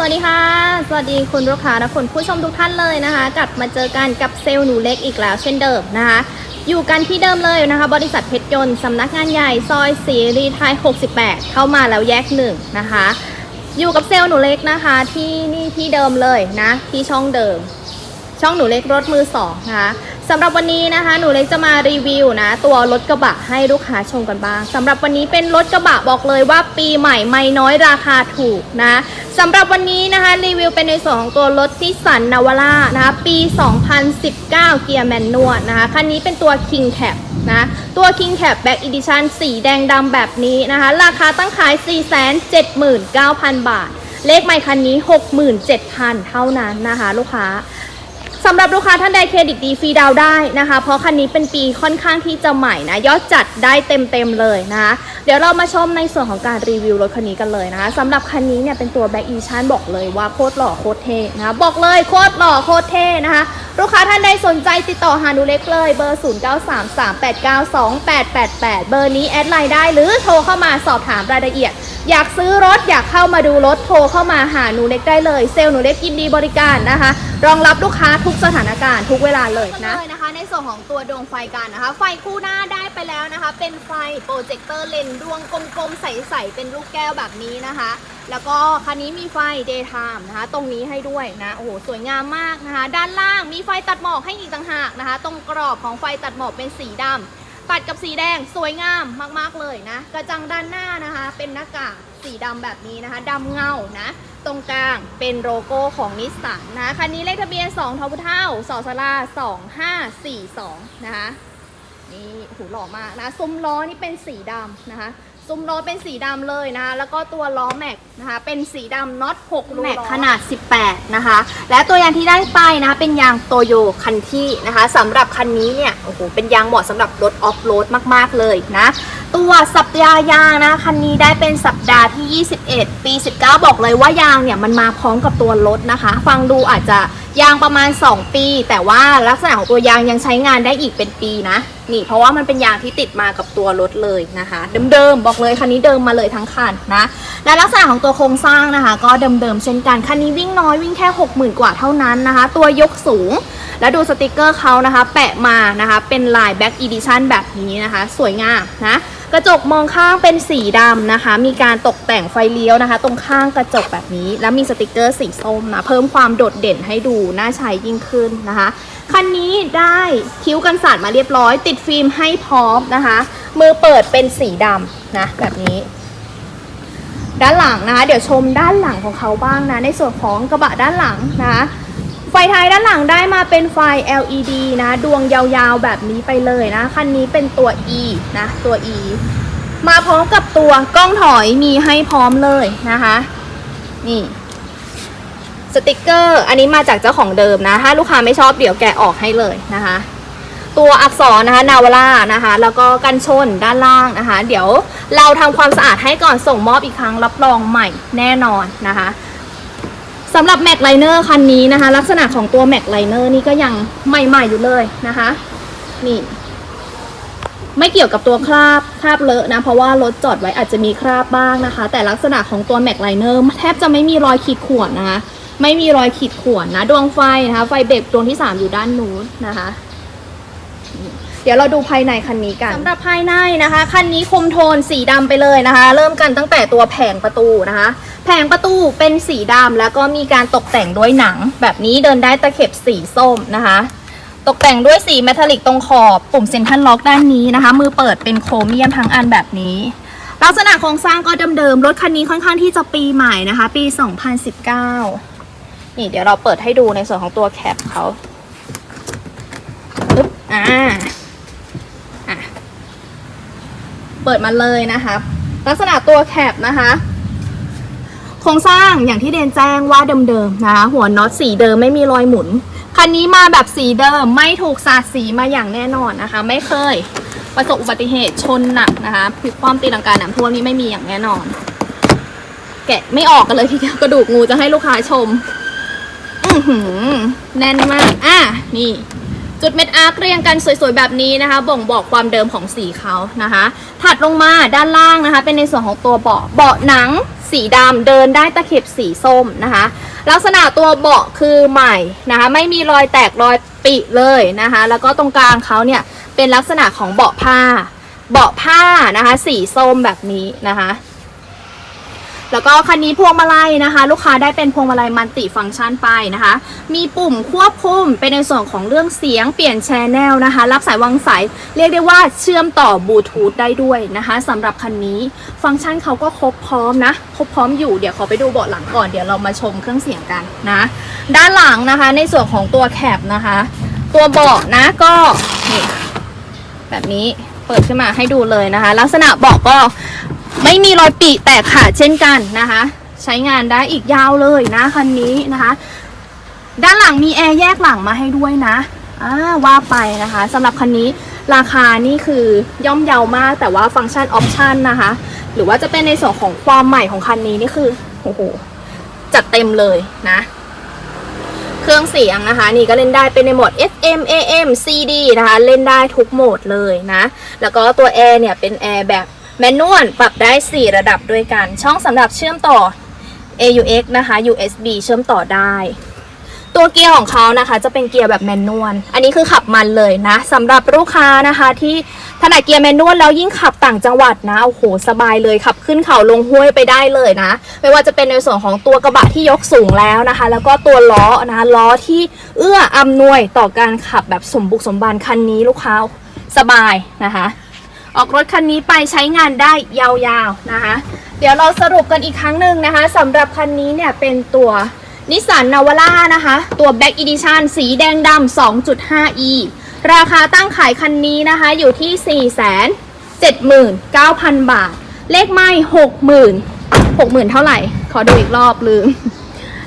สวัสดีค่ะ สวัสดีคุณลูกค้าและคุณผู้ชมทุกท่านเลยนะคะ กลับมาเจอกันกับเซลล์หนูเล็กอีกแล้วเช่นเดิมนะคะ อยู่กันที่เดิมเลยนะคะ บริษัทเพชรยนต์สำนักงานใหญ่ซอยสีรีไทย 68 เข้ามาแล้วแยกหนึ่งนะคะ อยู่กับเซลล์หนูเล็กนะคะ ที่นี่ที่เดิมเลยนะ ที่ช่องเดิม ช่องหนูเล็กรถมือสองนะคะ สำหรับวันนี้นะคะ หนูเล็กจะมารีวิวนะ ตัวรถกระบะให้ลูกค้าชมกันบ้างสำหรับวันนี้เป็นรถกระบะบอกเลยว่าปีใหม่ไม่น้อยราคาถูกนะสำหรับวันนี้นะคะรีวิวเป็นในส่วนของตัวรถที่สันนาวาร่านะคะปี 2019 เกียร์แมนนวลนะคะคันนี้เป็นตัว King Cap นะตัว King Cap Back Edition สีแดงดำแบบนี้นะคะ ราคาตั้งขาย 479,000 บาท เลขไมค์คันนี้ 67,000 เท่านั้นนะคะ ลูกค้า สำหรับลูกค้าท่านใดเครดิตดีฟรีดาวได้นะคะ เพราะคันนี้เป็นปีค่อนข้างที่จะใหม่นะ ยอดจัดได้เต็มๆเลยนะคะ เดี๋ยวเรามาชมในส่วนของการรีวิวรถคันนี้กันเลยนะคะสำหรับคันนี้เนี่ยเป็นตัวแบ็กอีชันบอกเลยว่าโคตรหล่อโคตรเท่นะคะบอกเลยโคตรหล่อโคตรเท่นะคะ ลูกค้าท่านใดสนใจติดต่อหาหนูเล็กเลยเบอร์ 0933892888 เบอร์นี้แอดไลน์ได้หรือโทรเข้ามาสอบถามรายละเอียด อยากซื้อรถอยากเข้ามาดูรถโทรเข้ามาหาหนูเล็กได้เลยเซลล์หนูเล็กยินดีบริการนะคะ รองรับลูกค้าทุกสถานการณ์ทุกเวลาเลยนะเลยนะคะ ในส่วนของตัวดวงไฟกันนะคะ ไฟคู่หน้าได้ไปแล้วนะคะ เป็นไฟโปรเจคเตอร์เลนส์ดวงกลมๆ ใสๆ เป็นลูกแก้วแบบนี้นะคะ แล้วก็คันนี้มีไฟ daytime นะคะ ตรงนี้ให้ด้วยนะ โอ้โห สวยงามมากนะคะ ด้านล่างมีไฟตัดหมอกให้อีกต่างหากนะคะ ตรงกรอบของไฟตัดหมอกเป็นสีดำตัดกับสีแดง สวยงามมากๆเลยนะ กระจังด้านหน้านะคะ เป็นหน้ากาก สีดำแบบนี้นะคะดำเงานะ ตรงกลางเป็นโลโก้ของนิสสันนะคันนี้เลขทะเบียน2ทพเท่าสอสลา2542 นะคะนี่หูหล่อมากนะซุ้มล้อนี่เป็นสีดำนะคะซุ้มล้อเป็นสีดำเลยนะคะแล้วก็ตัวล้อแม็กนะคะ เป็นสีดำน็อต6รูแม็กขนาด 18 นะคะ และตัวยางที่ได้ไปนะคะ เป็นยางโตโยคันที่นะคะสำหรับคันนี้เนี่ยโอ้โหเป็นยางเหมาะสำหรับรถออฟโรดมาก ๆ เลยนะ ตัวสัปดาห์ยางนะคันนี้ได้เป็นสัปดาห์ที่ 21 ปี 19 บอกเลยว่ายางเนี่ยมันมาพร้อมกับตัวรถนะคะ ฟังดูอาจจะยางประมาณ 2 ปี แต่ว่าลักษณะของตัวยางยังใช้งานได้อีกเป็นปีนะ นี่เพราะว่ามันเป็นยางที่ติดมากับตัวรถเลยนะคะ เดิมๆบอกเลยคันนี้เดิมมาเลยทั้งคันนะและลักษณะของตัวโครงสร้างนะคะ ก็เดิมๆเช่นกันคันนี้วิ่งน้อยวิ่งแค่ 60,000 กว่าเท่านั้นนะคะ ตัวยกสูงแล้วดูสติกเกอร์เขานะคะ แปะมานะคะ เป็นลายแบ็กอีดิชั่นแบบนี้นะคะ สวยงามนะ กระจกมองข้างเป็นสีดำนะคะ มีการตกแต่งไฟเลี้ยวนะคะ ตรงข้างกระจกแบบนี้ แล้วมีสติกเกอร์สีส้มนะเพิ่มความโดดเด่นให้ดูน่าใช้ยิ่งขึ้นนะคะคันนี้ได้คิ้วกันสาดมาเรียบร้อย ติดฟิล์มให้พร้อมนะคะ มือเปิดเป็นสีดำนะแบบนี้ ด้านหลังนะคะ เดี๋ยวชมด้านหลังของเขาบ้างนะ ในส่วนของกระบะด้านหลังนะคะ ไฟท้ายด้านหลังได้มาเป็นไฟ LED นะ ดวงยาวๆแบบนี้ไปเลยนะ คันนี้เป็นตัว E นะ ตัว E มาพร้อมกับตัวกล้องถอยมีให้พร้อมเลยนะคะ นี่สติกเกอร์ อันนี้มาจากเจ้าของเดิมนะ ถ้าลูกค้าไม่ชอบเดี๋ยวแกะออกให้เลยนะคะ ตัวอักษรนะคะนาวาร่านะคะ แล้วก็กันชนด้านล่างนะคะ เดี๋ยวเราทำความสะอาดให้ก่อนส่งมอบอีกครั้งรับรองใหม่แน่นอนนะคะ สำหรับแม็กไลเนอร์คันนี้นะคะ ลักษณะของตัวแม็กไลเนอร์นี่ก็ยังใหม่ๆอยู่เลยนะคะ นี่ ไม่เกี่ยวกับตัวคราบคราบเลอะนะ เพราะว่ารถจอดไว้อาจจะมีคราบบ้างนะคะ แต่ลักษณะของตัวแม็กไลเนอร์แทบจะไม่มีรอยขีดข่วนนะคะ ไม่มีรอยขีดข่วนนะ ดวงไฟนะคะ ไฟเบรกดวงที่ 3 อยู่ด้านนู้นนะคะ ดี๋ยวเราดูภายในคันนี้กันสำหรับภายในนะคะ คันนี้คมโทนสีดำไปเลยนะคะ เริ่มกันตั้งแต่ตัวแผงประตูนะคะ แผงประตูเป็นสีดำแล้วก็มีการตกแต่งด้วยหนัง แบบนี้เดินได้ตะเข็บสีส้มนะคะ ตกแต่งด้วยสีเมทัลลิกตรงขอบปุ่มเซ็นทรัลล็อกด้านนี้นะคะ มือเปิดเป็นโครเมียมทั้งอันแบบนี้ลักษณะโครงสร้างก็เดิมๆ รถคันนี้ค่อนข้างที่จะปีใหม่นะคะ ปี 2019 นี่เดี๋ยวเราเปิดให้ดูในส่วนของตัวแคปเขาปึ๊บอ่า อะ เปิดมาเลยนะคะลักษณะตัวแคปนะคะโครงสร้างอย่างที่เดนแจ้งว่าเดิมๆนะคะหัวน็อตสีเดิมไม่มีรอยหมุนคันนี้มาแบบสีเดิมไม่ถูกสาดสีมาอย่างแน่นอนนะคะ ไม่เคยประสบอุบัติเหตุชนหนักนะคะพลิกคว่ำตีลังกาหนังท่วมนี่ไม่มีอย่างแน่นอน แกะไม่ออกกันเลยทีเดียวกระดูกงูจะให้ลูกค้าชม อือหือแน่นมาก อะนี่ จุดเม็ดอาร์คเรียงกันสวยๆแบบนี้นะคะ บ่งบอกความเดิมของสีเขานะคะ ถัดลงมาด้านล่างนะคะ เป็นในส่วนของตัวเบาะเบาะหนังสีดำเดินได้ตะเข็บสีส้มนะคะ ลักษณะตัวเบาะคือใหม่นะคะ ไม่มีรอยแตกรอยปิเลยนะคะ แล้วก็ตรงกลางเขาเนี่ยเป็นลักษณะของเบาะผ้า เบาะผ้านะคะ สีส้มแบบนี้นะคะ แล้วก็คันนี้พวงมาลัยนะคะ ลูกค้าได้เป็นพวงมาลัยมัลติฟังก์ชันไปนะคะ มีปุ่มควบคุมเป็นในส่วนของเรื่องเสียงเปลี่ยนแชนแนลนะคะ รับสายวางสายเรียกได้ว่าเชื่อมต่อบลูทูธได้ด้วยนะคะสำหรับคันนี้ฟังก์ชันเขาก็ครบพร้อมนะ ครบพร้อมอยู่เดี๋ยวขอไปดูเบาะหลังก่อนเดี๋ยวเรามาชมเครื่องเสียงกันนะ ด้านหลังนะคะ ในส่วนของตัวแคปนะคะ ตัวเบาะนะก็แบบนี้เปิดขึ้นมาให้ดูเลยนะคะ ลักษณะเบาะก็ ไม่มีรอยปีแตกขาดเช่นกันนะคะ ใช้งานได้อีกยาวเลยนะคันนี้นะคะ ด้านหลังมีแอร์แยกหลังมาให้ด้วยนะอ่าว่าไปนะคะสำหรับคันนี้ราคานี่คือย่อมเยาวมากแต่ว่าฟังก์ชันออปชันนะคะ หรือว่าจะเป็นในส่วนของความใหม่ของคันนี้นี่คือโอ้โหจัดเต็มเลยนะ เครื่องเสียงนะคะ นี่ก็เล่นได้เป็นในโหมด FM AM CD นะคะ เล่นได้ทุกโหมดเลยนะ แล้วก็ตัวแอร์เนี่ยเป็นแอร์แบบ แมนนวลปรับได้ 4 ระดับด้วยกัน ช่องสำหรับเชื่อมต่อ AUX นะคะ USB เชื่อมต่อได้ ตัวเกียร์ของเขานะคะ จะเป็นเกียร์แบบแมนนวล อันนี้คือขับมันเลยนะสำหรับลูกค้านะคะที่ถนัดเกียร์แมนนวลแล้วยิ่งขับต่างจังหวัดนะ โอ้โห สบายเลยขับขึ้นเขาลงห้วยไปได้เลยนะ ไม่ว่าจะเป็นในส่วนของตัวกระบะที่ยกสูงแล้วนะคะ แล้วก็ตัวล้อนะคะล้อที่เอื้ออำนวยต่อการขับแบบสมบุกสมบันคันนี้ลูกค้าสบายนะคะ ออกรถคันนี้ไปใช้งานได้ยาวๆนะคะ เดี๋ยวเราสรุปกันอีกครั้งหนึ่งนะคะสำหรับคันนี้เนี่ยเป็นตัวนิสสันนาวาร่านะคะ ตัว Black Edition สีแดงดำ 2.5e ราคาตั้งขายคันนี้นะคะอยู่ที่ 479,000 บาท เลขไม่ 60,000 60,000 เท่าไหร่ ขอดูอีกรอบลืม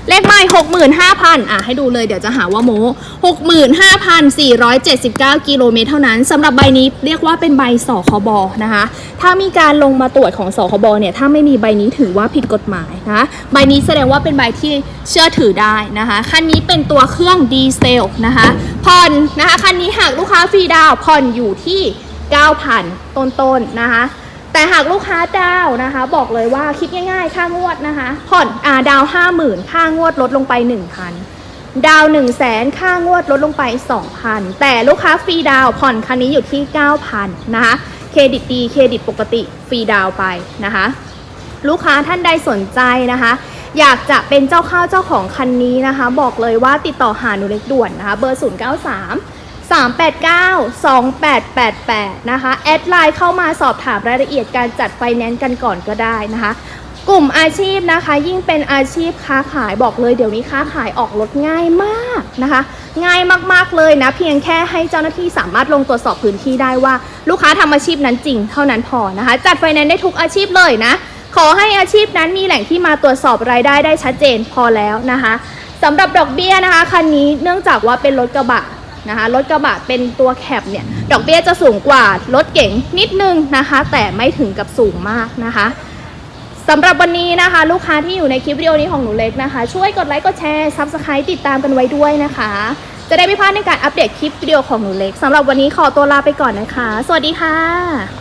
เลขไม่หกหมื่นห้าพันอะ ให้ดูเลยเดี๋ยวจะหาว่าโม้หกหมื่นห้าพันสี่ร้อยเจ็ดสิบเก้ากิโลเมตรเท่านั้นสำหรับใบนี้เรียกว่าเป็นใบสคบนะคะ ถ้ามีการลงมาตรวจของสคบเนี่ย ถ้าไม่มีใบนี้ถือว่าผิดกฎหมายนะ ใบนี้แสดงว่าเป็นใบที่เชื่อถือได้นะคะ คันนี้เป็นตัวเครื่องดีเซลนะคะผ่อนนะคะ คันนี้หากลูกค้าฟรีดาวผ่อนอยู่ที่ 9,000 ต้นๆนะคะ แต่หากลูกค้าดาวนะคะ บอกเลยว่าคิดง่ายๆ ค่างวดนะคะ ผ่อนอ่าดาวห้าหมื่นค่างวดลดลงไป1,000ดาว1 0 0 0 0แสนค่างวดลดลงไป2,000แต่ลูกค้าฟรีดาวผ่อนคันนี้อยู่ที่9,000นะคะเครดิตดีเครดิตปกติฟรีดาวไปนะคะ ลูกค้าท่านใดสนใจนะคะ อยากจะเป็นเจ้าข้าวเจ้าของคันนี้นะคะ บอกเลยว่าติดต่อหาหนูเล็กด่วนนะคะ เบอร์ 0 3 389 2888 นะคะ แอดไลน์เข้ามาสอบถามรายละเอียดการจัดไฟแนนซ์กันก่อนก็ได้นะคะ กลุ่มอาชีพนะคะ ยิ่งเป็นอาชีพค้าขายบอกเลยเดี๋ยวนี้ค้าขายออกรถง่ายมากนะคะ ง่ายมากๆเลยนะ เพียงแค่ให้เจ้าหน้าที่สามารถลงตรวจสอบพื้นที่ได้ว่า ลูกค้าทำอาชีพนั้นจริงเท่านั้นพอนะคะ จัดไฟแนนซ์ได้ทุกอาชีพเลยนะ ขอให้อาชีพนั้นมีแหล่งที่มาตรวจสอบรายได้ได้ชัดเจนพอแล้วนะคะสำหรับดอกเบี้ยนะคะคันนี้เนื่องจากว่าเป็นรถกระบะ นะคะรถกระบะเป็นตัวแคปเนี่ยดอกเบี้ยจะสูงกว่ารถเก๋งนิดนึงนะคะ แต่ไม่ถึงกับสูงมากนะคะสำหรับวันนี้นะคะ ลูกค้าที่อยู่ในคลิปวิดีโอนี้ของหนูเล็กนะคะ ช่วยกดไลค์กดแชร์ซับสไครต์ติดตามกันไว้ด้วยนะคะ จะได้ไม่พลาดในการอัปเดตคลิปวิดีโอของหนูเล็กสำหรับวันนี้ขอตัวลาไปก่อนนะคะ สวัสดีค่ะ